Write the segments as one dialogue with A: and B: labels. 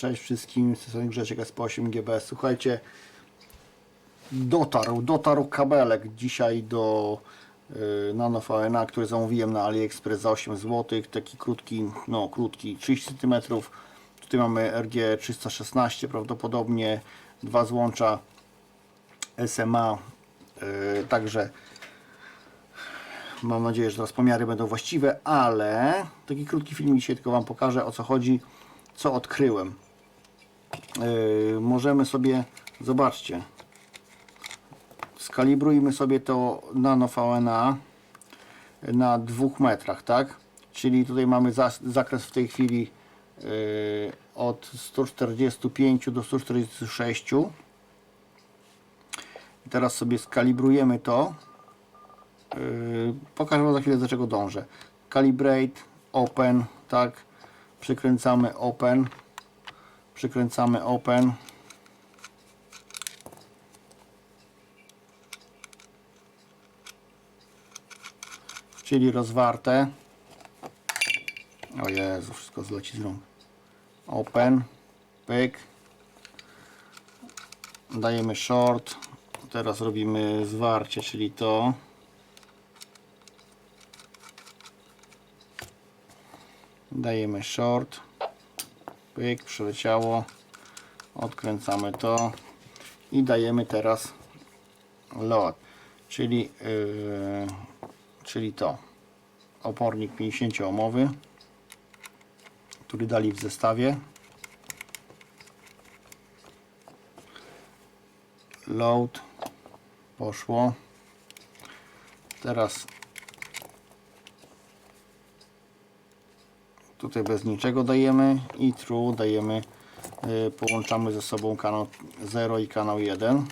A: Cześć wszystkim, z tej strony Grzesiek SP8 GB. Słuchajcie, dotarł, dotarł kabelek dzisiaj do y, Nano VNA, który zamówiłem na AliExpress za 8 zł. Taki krótki, no krótki, 30 cm. Tutaj mamy RG316 prawdopodobnie, dwa złącza SMA, y, także Mam nadzieję, że teraz pomiary będą właściwe, ale taki krótki film dzisiaj tylko Wam pokażę o co chodzi, co odkryłem. Yy, możemy sobie, zobaczcie, skalibrujmy sobie to nano VNA na dwóch metrach, tak? Czyli tutaj mamy zakres w tej chwili yy, od 145 do 146. I teraz sobie skalibrujemy to. Yy, pokażę Wam za chwilę do czego dążę. Calibrate, open, tak. Przykręcamy open. Przykręcamy open. Czyli rozwarte. O Jezu, wszystko zleci z rąk. Open, pyk. Dajemy short. Teraz robimy zwarcie, czyli to. dajemy short pyk, przeleciało odkręcamy to i dajemy teraz load czyli yy, czyli to. Opornik 50 ohmowy który dali w zestawie. Load poszło. Teraz tutaj bez niczego dajemy i true dajemy y, połączamy ze sobą kanał 0 i kanał 1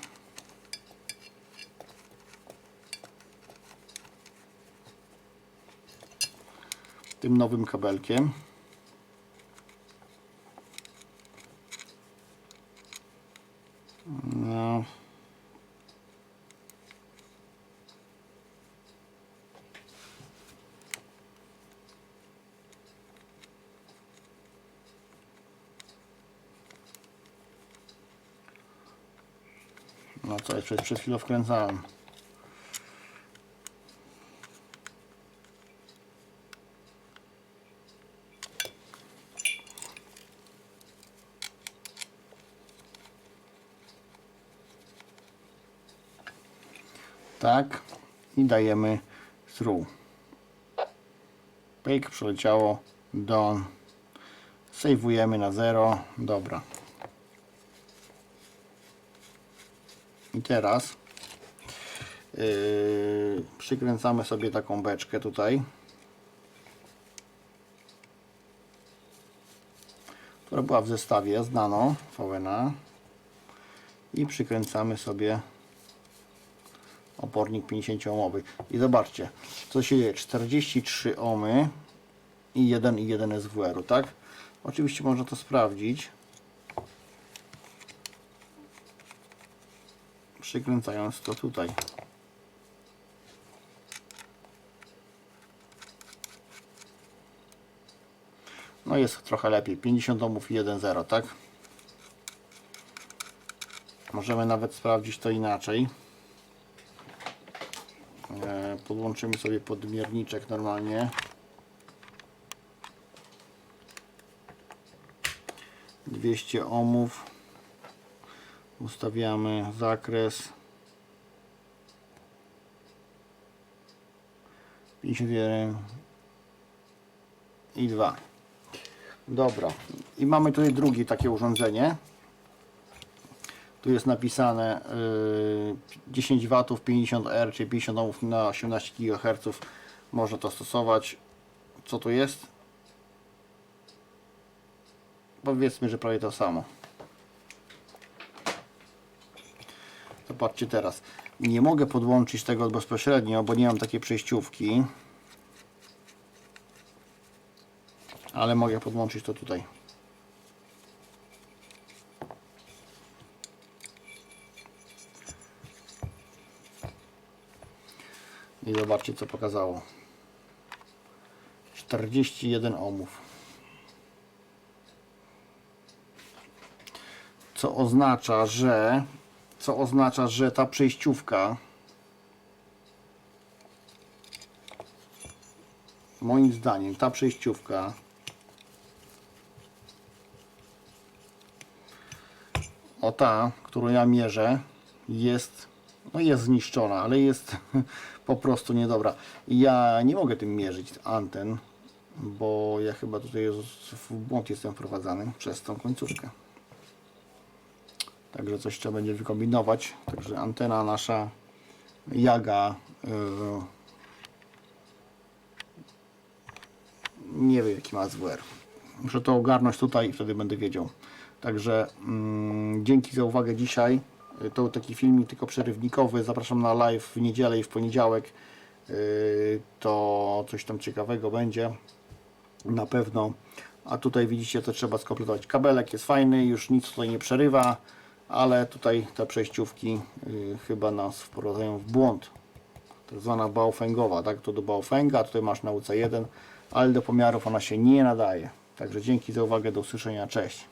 A: tym nowym kabelkiem No co, jeszcze przed chwilą wkręcałem. Tak. I dajemy through. Pyk, przeleciało. Done. Sejwujemy na 0. Dobra. I teraz yy, przykręcamy sobie taką beczkę tutaj, która była w zestawie z Nano VNA i przykręcamy sobie opornik 50 ohmowy i zobaczcie co się dzieje. 43 ohmy i 1,1 SWR tak? Oczywiście można to sprawdzić przykręcając to tutaj. No jest trochę lepiej. 50 domów i 1,0, tak? Możemy nawet sprawdzić to inaczej. E, Podłączymy sobie podmierniczek normalnie. Dwieście ohmów ustawiamy zakres. 51 i 2 dobra. I mamy tutaj drugie takie urządzenie. Tu jest napisane yy, 10 W 50 R czyli 50 ohmów na 18 GHz można to stosować. Co to jest? Powiedzmy, że prawie to samo Zobaczcie teraz. Nie mogę podłączyć tego bezpośrednio, bo nie mam takiej przejściówki. Ale mogę podłączyć to tutaj. I zobaczcie co pokazało. 41 ohmów. co oznacza, że co oznacza, że ta przejściówka moim zdaniem ta przejściówka o ta, którą ja mierzę jest no jest zniszczona, ale jest po prostu niedobra. Ja nie mogę tym mierzyć anten, bo ja chyba tutaj w błąd jestem wprowadzany przez tą końcówkę. Także coś trzeba będzie wykombinować. Także antena nasza Jaga yy, nie wiem jaki ma SWR. Muszę to ogarnąć tutaj i wtedy będę wiedział. Także mm, dzięki za uwagę dzisiaj. To taki filmik tylko przerywnikowy. Zapraszam na live w niedzielę i w poniedziałek. Yy, To coś tam ciekawego będzie. Na pewno. A tutaj widzicie, to trzeba skompletować. Kabelek jest fajny, już nic tutaj nie przerywa, ale tutaj te przejściówki yy, chyba nas wprowadzają w błąd. Tak zwana baofengowa, tak? To do baofenga, tutaj masz na UC1, ale do pomiarów ona się nie nadaje. Także dzięki za uwagę, do usłyszenia, cześć.